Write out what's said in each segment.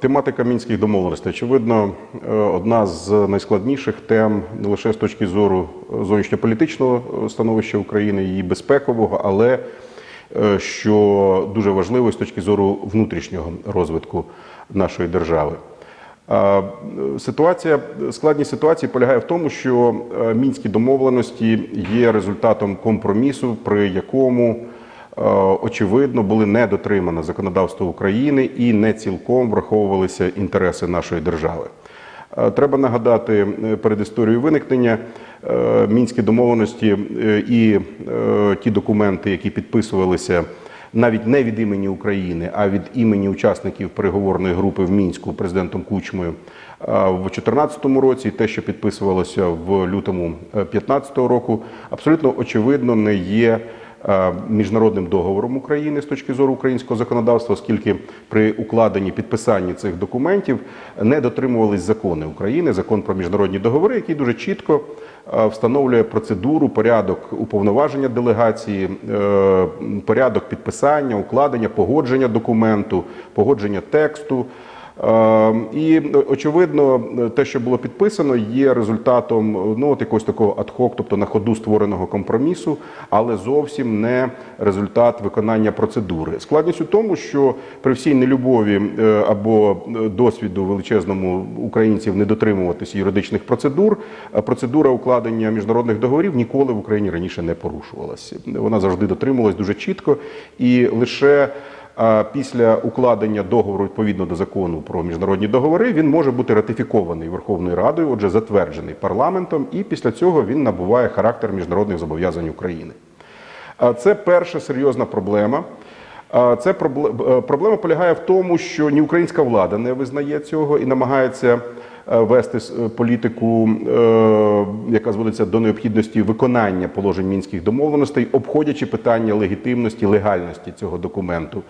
Тематика мінських домовленостей, очевидно, е, одна з найскладніших тем не лише з точки зору зовнішньополітичного становища України, її безпекового, але е, що дуже важливо з точки зору внутрішнього розвитку нашої держави. Е, Ситуація, складність ситуації полягає в тому, що е, мінські домовленості є результатом компромісу, при якому е, очевидно були не дотримане законодавство України і не цілком враховувалися інтереси нашої держави. Е, Треба нагадати е, перед історією виникнення е, мінські домовленості е, і е, ті документи, які підписувалися навіть не від імені України, а від імені учасників переговорної групи в мінську президентом Кучмою е, в 2014 році, те, що підписувалося в лютому 2015 року, абсолютно очевидно не є е, міжнародним договором України з точки зору українського законодавства, оскільки при укладенні підписанні цих документів не дотримувались закони України, закон про міжнародні договори, який дуже чітко е, встановлює процедуру, порядок уповноваження делегації, е, порядок підписання, укладення, погодження документу, погодження тексту. Е, І очевидно, те, що було підписано, є результатом ну от якогось такого адхок, тобто на ходу створеного компромісу, але зовсім не результат виконання процедури. Складність у тому, що при всій нелюбові е, або досвіду величезному українців не дотримуватися юридичних процедур, е, процедура укладення міжнародних договорів ніколи в Україні раніше не порушувалася. Вона завжди дотримувалась дуже чітко і лише. Після укладення договору відповідно до закону про міжнародні договори він може бути ратифікований Верховною Радою, отже, затверджений парламентом, і після цього він набуває характер міжнародних зобов'язань України. Це перша серйозна проблема. Це е, проблема полягає в тому, що ні українська влада не визнає цього і намагається вести с- е, політику, е, яка зводиться до необхідності виконання положень мінських домовленостей, обходячи питання легітимності, легальності цього документу.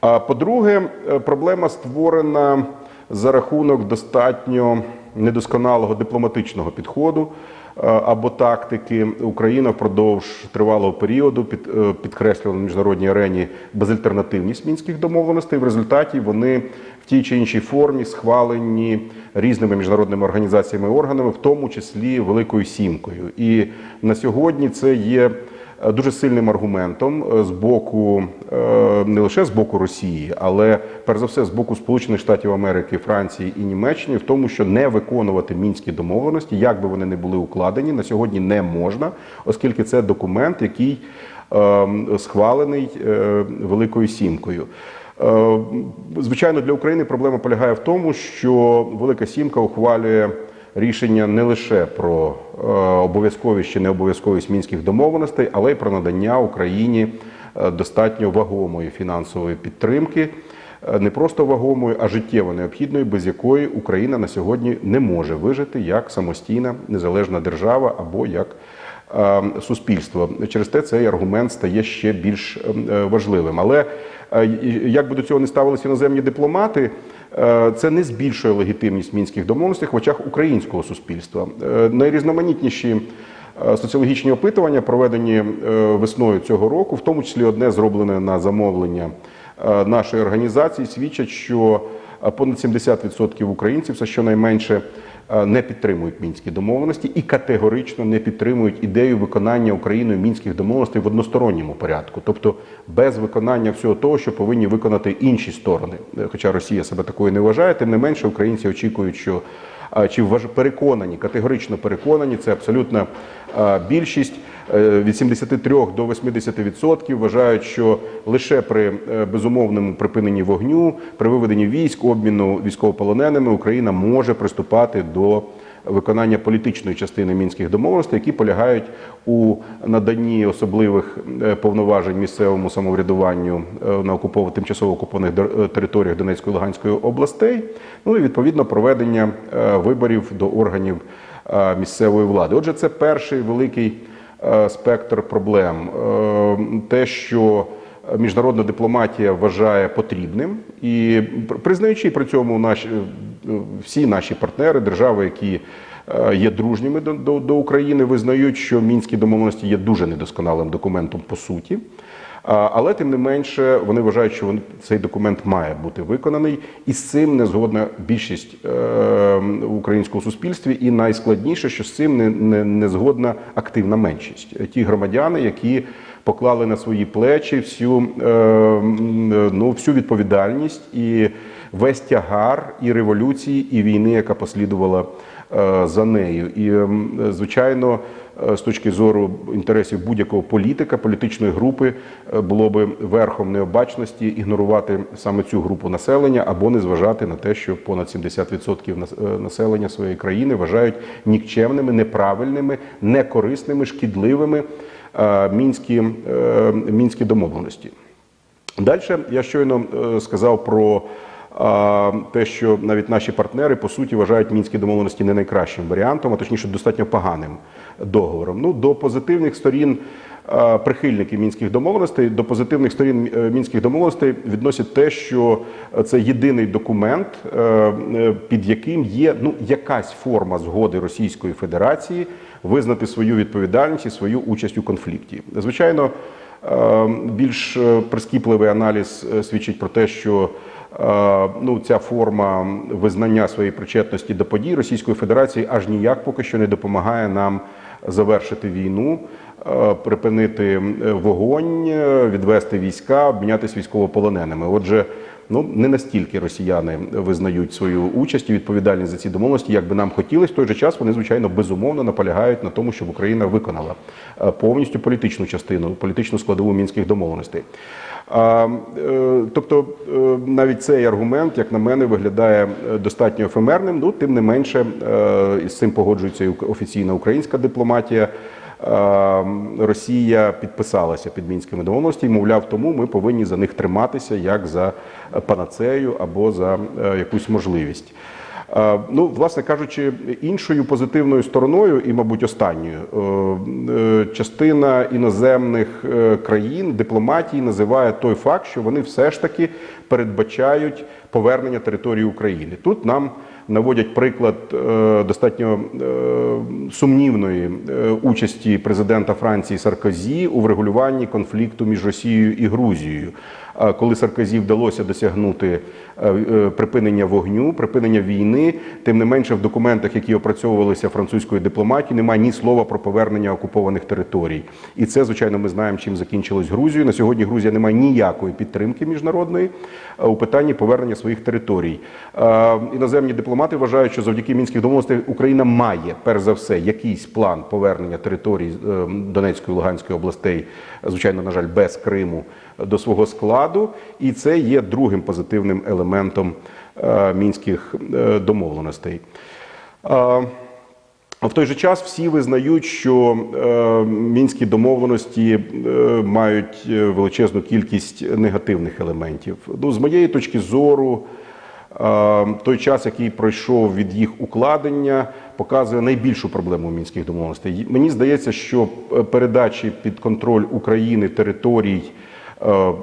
А по-друге, е, проблема створена за рахунок достатньо недосконалого дипломатичного підходу е, або тактики. Україна впродовж тривалого періоду під, е, підкреслювала на міжнародній арені безальтернативність мінських домовленостей. В результаті вони в тій чи іншій формі схвалені різними міжнародними організаціями і органами, в тому числі Великою Сімкою. І на сьогодні це є е, дуже сильним аргументом е, з боку е, не лише з боку Росії, але перш за все з боку Сполучених Штатів Америки, Франції і Німеччини, в тому, що не виконувати мінські домовленості, як би вони не були укладені, на сьогодні не можна, оскільки це документ, який е, схвалений е, Великою Сімкою. Е, Звичайно, для України проблема полягає в тому, що Велика Сімка ухвалює рішення не лише про е, обов'язковість чи необов'язковість мінських домовленостей, але й про надання Україні е, достатньо вагомої фінансової підтримки, е, не просто вагомої, а життєво необхідної, без якої Україна на сьогодні не може вижити як самостійна незалежна держава або як суспільство. Через те цей аргумент стає ще більш е, важливим. Але як би до цього не ставилися іноземні дипломати, це не збільшує легітимність мінських домовленостей в очах українського суспільства. Е, Найрізноманітніші е, соціологічні опитування, проведені е, весною цього року, в тому числі одне зроблене на замовлення е, нашої організації, свідчать, що е, понад 70% українців, це щонайменше, е, не підтримують мінські домовленості і категорично не підтримують ідею виконання Україною мінських домовленостей в односторонньому порядку, тобто без виконання всього того, що повинні виконати інші сторони. Е, Хоча Росія себе такою не вважає, тим не менше українці очікують, що чи вваж- переконані, категорично переконані, це абсолютна більшість. Е, Від 73 до 80% вважають, що лише при е, безумовному припиненні вогню, при виведенні військ, обміну військовополоненими Україна може приступати до виконання політичної частини мінських домовленостей, які полягають у наданні особливих е, повноважень місцевому самоврядуванню на окупованих тимчасово окупованих територіях Донецької Луганської областей. Ну і відповідно проведення виборів до органів місцевої влади. Отже, це перший великий спектр проблем. Е, Те, що міжнародна дипломатія вважає потрібним і признаючи при цьому наші е, всі наші партнери, держави, які е, є дружніми до, до, до України, визнають, що мінські домовленості є дуже недосконалим документом по суті. Але тим не менше вони вважають, що цей документ має бути виконаний, і з цим не згодна більшість е, в українському суспільстві. І найскладніше, що з цим не, не, не згодна активна меншість. Ті громадяни, які поклали на свої плечі всю, е, ну, всю відповідальність і весь тягар і революції, і війни, яка послідувала е, за нею. І, звичайно, е, з точки зору інтересів будь-якого політика, політичної групи, е, було би верхом необачності ігнорувати саме цю групу населення або не зважати на те, що понад 70% нас- е, населення своєї країни вважають нікчемними, неправильними, некорисними, шкідливими е, мінські, е, мінські домовленості. Далі я щойно е, сказав про те, що навіть наші партнери по суті вважають мінські домовленості не найкращим варіантом, а точніше достатньо поганим договором. Ну до позитивних сторін. Прихильники мінських домовленостей до позитивних сторін е, мінських домовленостей відносять те, що це єдиний документ, е, е, під яким є ну якась форма згоди Російської Федерації визнати свою відповідальність і свою участь у конфлікті. Звичайно, Більш прискіпливий аналіз свідчить про те, що ну, ця форма визнання своєї причетності до подій Російської Федерації аж ніяк поки що не допомагає нам завершити війну, е, припинити е, вогонь, е, відвести війська, обмінятися військовополоненими. Отже, ну не настільки росіяни визнають свою участь і відповідальність за ці домовленості, як би нам хотілося. В той же час вони звичайно безумовно наполягають на тому, щоб Україна виконала е, повністю політичну частину, політичну складову мінських домовленостей. Е, Тобто е, навіть цей аргумент, як на мене, виглядає достатньо ефемерним. Ну тим не менше, із цим погоджується і офіційна українська дипломатія. Е, Росія підписалася під мінськими домовленостями, мовляв, тому ми повинні за них триматися як за панацею або за е, якусь можливість. Е, Ну, власне кажучи, іншою позитивною стороною, і, мабуть, останньою, е, частина іноземних країн дипломатії називає той факт, що вони все ж таки передбачають повернення території України. Тут нам наводять приклад е, достатньо е, сумнівної е, участі президента Франції Саркозі у врегулюванні конфлікту між Росією і Грузією. Коли Саркозі вдалося досягнути е, е, припинення вогню, припинення війни, тим не менше в документах, які опрацьовувалися французькою дипломатією, немає ні слова про повернення окупованих територій. І це, звичайно, ми знаємо, чим закінчилось Грузію. На сьогодні Грузія не має ніякої підтримки міжнародної е, у питанні повернення своїх територій. Іноземні дипломати вважають, що завдяки мінських домовленостей Україна має перш за все якийсь план повернення територій Донецької і Луганської областей, звичайно, на жаль, без Криму до свого складу, і це є другим позитивним елементом е, мінських е, домовленостей. Е, в той же час всі визнають, що мінські домовленості мають величезну кількість негативних елементів. Ну, з моєї точки зору, той час, який пройшов від їх укладення, показує найбільшу проблему мінських домовленостей. Мені здається, що передачі під контроль України територій,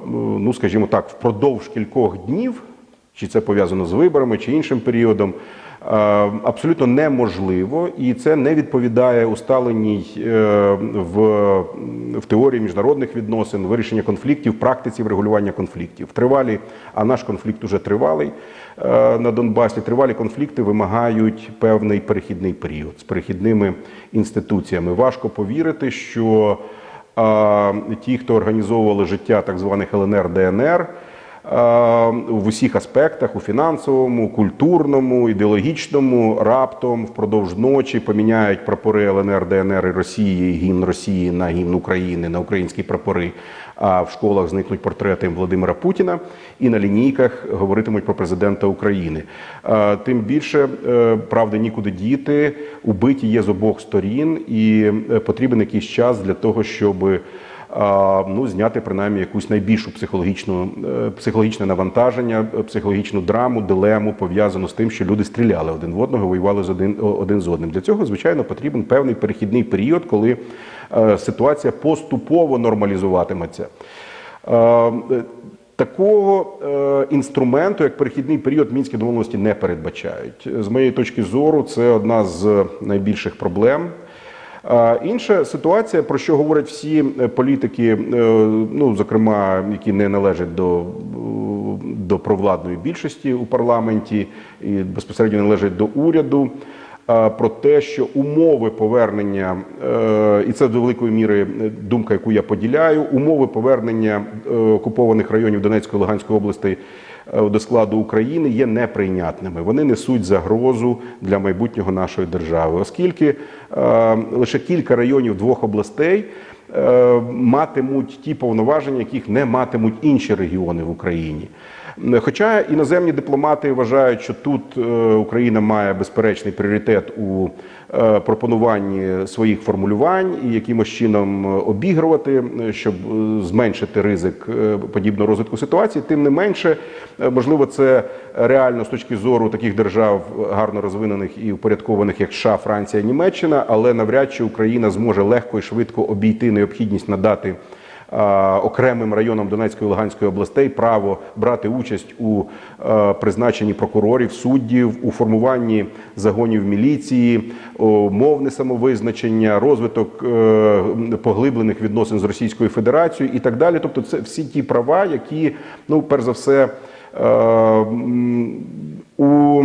ну скажімо так, впродовж кількох днів чи це пов'язано з виборами, чи іншим періодом, е, абсолютно неможливо, і це не відповідає усталеній е, в, в теорії міжнародних відносин, вирішення конфліктів, практиці врегулювання конфліктів. Тривалі, а наш конфлікт уже тривалий е, на Донбасі. Тривалі конфлікти вимагають певний перехідний період з перехідними інституціями. Важко повірити, що е, ті, хто організовували життя так званих ЛНР ДНР в усіх аспектах у фінансовому, культурному, ідеологічному, раптом впродовж ночі поміняють прапори ЛНР, ДНР і Росії, гімн Росії на гімн України, на українські прапори. А в школах зникнуть портрети Володимира Путіна, і на лінійках говоритимуть про президента України. Тим більше е, правди нікуди діти, убиті є з обох сторін, і е, потрібен якийсь час для того, щоб ну, зняти принаймні якусь найбільшу психологічну е, психологічне навантаження, е, психологічну драму, дилему пов'язану з тим, що люди стріляли один в одного, воювали з один, один з одним. Для цього, звичайно, потрібен певний перехідний період, коли е, ситуація поступово нормалізуватиметься. Такого е, інструменту, як перехідний період, мінські домовленості не передбачають. З моєї точки зору, це одна з найбільших проблем. Інша ситуація, про що говорять всі е, політики, е, ну зокрема, які не належать до, е, до провладної більшості у парламенті і безпосередньо належать до уряду. Про те, що умови повернення, і це до великої міри думка, яку я поділяю, умови повернення окупованих районів Донецької та Луганської областей е, до складу України є неприйнятними. Вони несуть загрозу для майбутнього нашої держави, оскільки е, лише кілька районів двох областей е, матимуть ті повноваження, яких не матимуть інші регіони в Україні. Хоча іноземні дипломати вважають, що тут е, Україна має безперечний пріоритет у е, пропонуванні своїх формулювань і якимось чином е, обігрувати, е, щоб е, зменшити ризик е, подібного розвитку ситуації. Тим не менше, е, можливо, це реально з точки зору таких держав гарно розвинених і упорядкованих, як США, Франція, Німеччина, але навряд чи Україна зможе легко і швидко обійти необхідність надати окремим районам Донецької і Луганської областей право брати участь у призначенні прокурорів, суддів, у формуванні загонів міліції, мовне самовизначення, розвиток е, поглиблених відносин з Російською Федерацією і так далі. Тобто, це всі ті права, які, ну, перш за все, е, у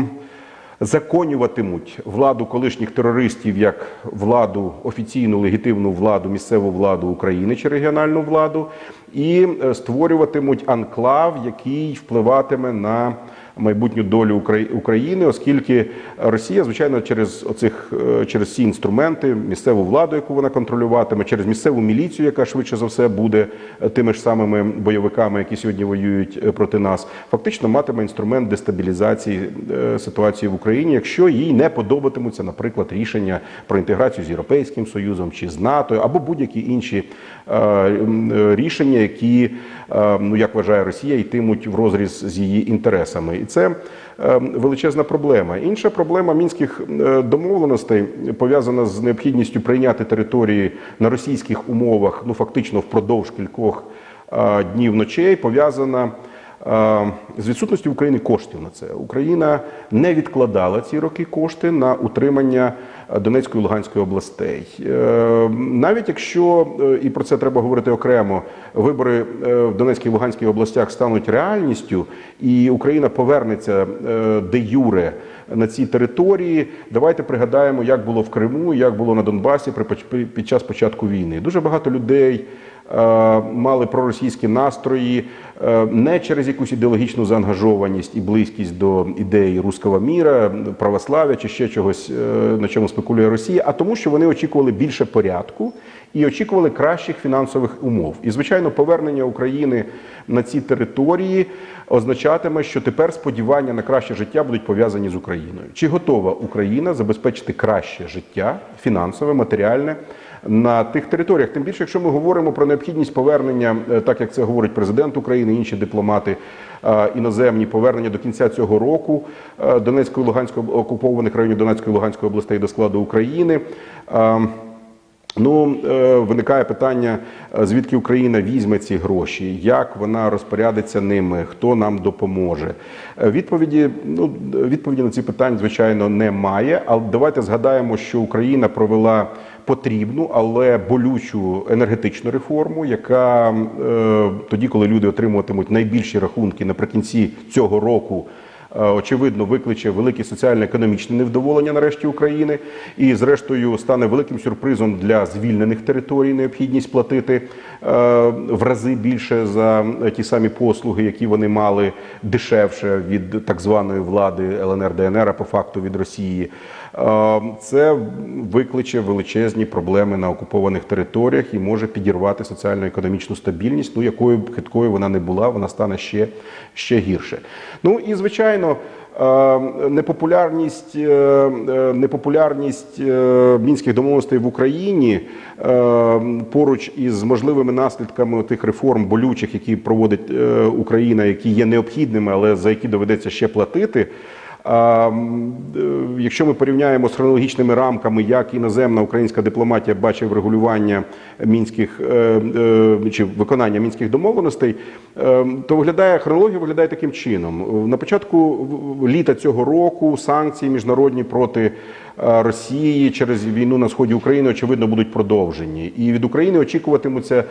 законюватимуть владу колишніх терористів як владу офіційну легітимну владу, місцеву владу України чи регіональну владу, і е, створюватимуть анклав, який впливатиме на майбутню долю Украї- України, оскільки Росія, звичайно, через оцих е, через ці інструменти, місцеву владу, яку вона контролюватиме, через місцеву міліцію, яка швидше за все буде е, тими ж самими бойовиками, які сьогодні воюють е, проти нас, фактично матиме інструмент дестабілізації ситуації в Україні, якщо їй не подобатимуться, наприклад, рішення про інтеграцію з Європейським Союзом чи з НАТО, або будь-які інші рішення, які, ну як вважає Росія, йтимуть в розріз з її інтересами, і це е, величезна проблема. Інша проблема мінських е, домовленостей пов'язана з необхідністю прийняти території на російських умовах, ну фактично впродовж кількох днів ночей, пов'язана з відсутністю в України коштів на це. Україна не відкладала ці роки кошти на утримання е, Донецької і Луганської областей. Е, Навіть якщо е, і про це треба говорити окремо, вибори е, в Донецькій і Луганській областях стануть реальністю, і Україна повернеться е, де юре на ці території. Давайте пригадаємо, як було в Криму, як було на Донбасі при під час початку війни. Дуже багато людей е, мали проросійські настрої е, не через якусь ідеологічну заангажованість і близькість до ідеї руського міра, православ'я чи ще чогось, е, на чому спекулює Росія, а тому, що вони очікували більше порядку і очікували кращих фінансових умов. І звичайно, повернення України на ці території означатиме, що тепер сподівання на краще життя будуть пов'язані з Україною. Чи готова Україна забезпечити краще життя фінансове, матеріальне? На тих територіях, тим більше, якщо ми говоримо про необхідність повернення, е, так як це говорить президент України, інші дипломати е, іноземні, повернення до кінця цього року е, Донецької, Луганської окупованих районів Донецької Луганської областей до складу України. Е, Ну, виникає питання, звідки Україна візьме ці гроші, як вона розпорядиться ними, хто нам допоможе. Відповіді, ну, відповіді на ці питання, звичайно, немає. Але давайте згадаємо, що Україна провела потрібну, але болючу енергетичну реформу, яка е, тоді, коли люди отримуватимуть найбільші рахунки наприкінці цього року. е, Очевидно, викличе велике соціально-економічне невдоволення нарешті України, і зрештою стане великим сюрпризом для звільнених територій необхідність платити е, в рази більше за ті самі послуги, які вони мали дешевше від так званої влади ЛНР ДНР, а по факту від Росії. Е, Це викличе величезні проблеми на окупованих територіях і може підірвати соціально-економічну стабільність. Ну якою б хиткою вона не була, вона стане ще, ще гірше. Ну і звичайно. е, Непопулярність, е, е, непопулярність е, мінських домовленостей в Україні е, поруч із можливими наслідками тих реформ болючих, які проводить Україна, які є необхідними, але за які доведеться ще платити. Е, Якщо ми порівняємо з хронологічними рамками, як іноземна українська дипломатія бачить врегулювання мінських е, е, чи виконання мінських домовленостей, то виглядає хронологія виглядає таким чином. На початку літа цього року санкції міжнародні проти Росії через війну на сході України очевидно будуть продовжені, і від України очікуватимуться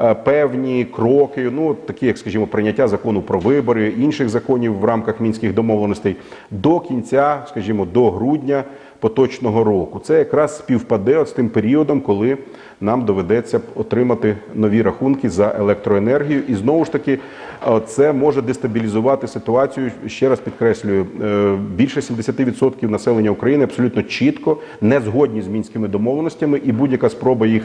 е, певні кроки, ну такі як, скажімо, прийняття закону про вибори, інших законів в рамках мінських домовленостей до кінця, скажімо, до грудня поточного року. Це якраз співпаде от з тим періодом, коли нам доведеться отримати нові рахунки за електроенергію, і знову ж таки е, це може дестабілізувати ситуацію. Ще раз підкреслюю, е, більше 70% населення України абсолютно чітко не згодні з мінськими домовленостями, і будь-яка спроба їх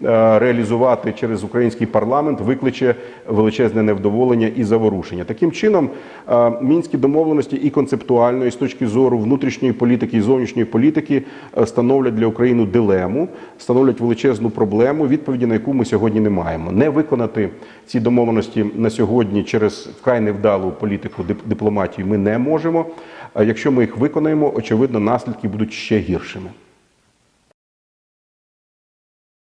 реалізувати через український парламент викличе величезне невдоволення і заворушення. Таким чином, е, мінські домовленості і концептуально, і з точки зору внутрішньої політики і зовнішньої політики е, становлять для України дилему, становлять величезну проблему, відповіді на яку ми сьогодні не маємо. Не виконати ці домовленості на сьогодні через вкрай невдалу політику дип- дипломатію ми не можемо. Якщо ми їх виконаємо, очевидно, наслідки будуть ще гіршими.